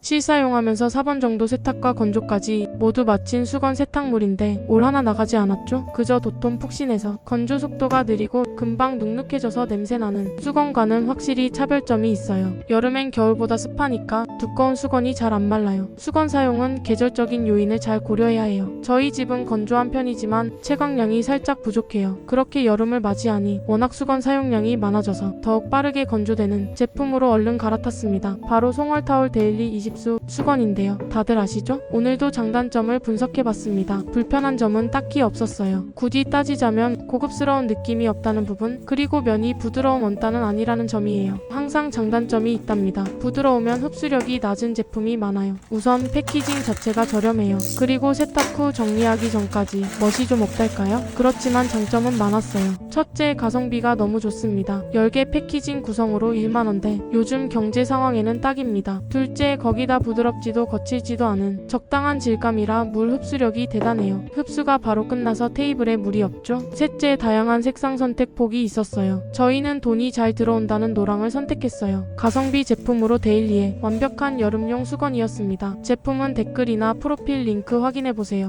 실사용하면서 4번 정도 세탁과 건조까지 모두 마친 수건 세탁물인데 올 하나 나가지 않았죠? 그저 도톰 푹신해서 건조 속도가 느리고 금방 눅눅해져서 냄새나는 수건과는 확실히 차별점이 있어요. 여름엔 겨울보다 습하니까 두꺼운 수건이 잘 안 말라요. 수건 사용은 계절적인 요인을 잘 고려해야 해요. 저희 집은 건조한 편이지만 채광량이 살짝 부족해요. 그렇게 여름을 맞이하니 워낙 수건 사용량이 많아져서 더욱 빠르게 건조되는 제품으로 얼른 갈아탔습니다. 바로 송월타올 데일리 20수 수건인데요. 다들 아시죠? 오늘도 장단점을 분석해봤습니다. 불편한 점은 딱히 없었어요. 굳이 따지자면 고급스러운 느낌이 없다는 부분, 그리고 면이 부드러운 원단은 아니라는 점이에요. 항상 장단점이 있답니다. 부드러우면 흡수력이 낮은 제품이 많아요. 우선 패키징 자체가 저렴해요. 그리고 세탁 후 정리하기 전까지 멋이 좀 없달까요? 그렇지만 장점은 많았어요. 첫째, 가성비가 너무 좋습니다. 10개 패키징 구성으로 1만원대. 요즘 경제 상황에는 딱입니다. 둘째, 거 기다 부드럽지도 거칠지도 않은 적당한 질감이라 물 흡수력이 대단해요. 흡수가 바로 끝나서 테이블에 물이 없죠. 셋째, 다양한 색상 선택 폭이 있었어요. 저희는 돈이 잘 들어온다는 노랑을 선택했어요. 가성비 제품으로 데일리에 완벽한 여름용 수건이었습니다. 제품은 댓글이나 프로필 링크 확인해보세요.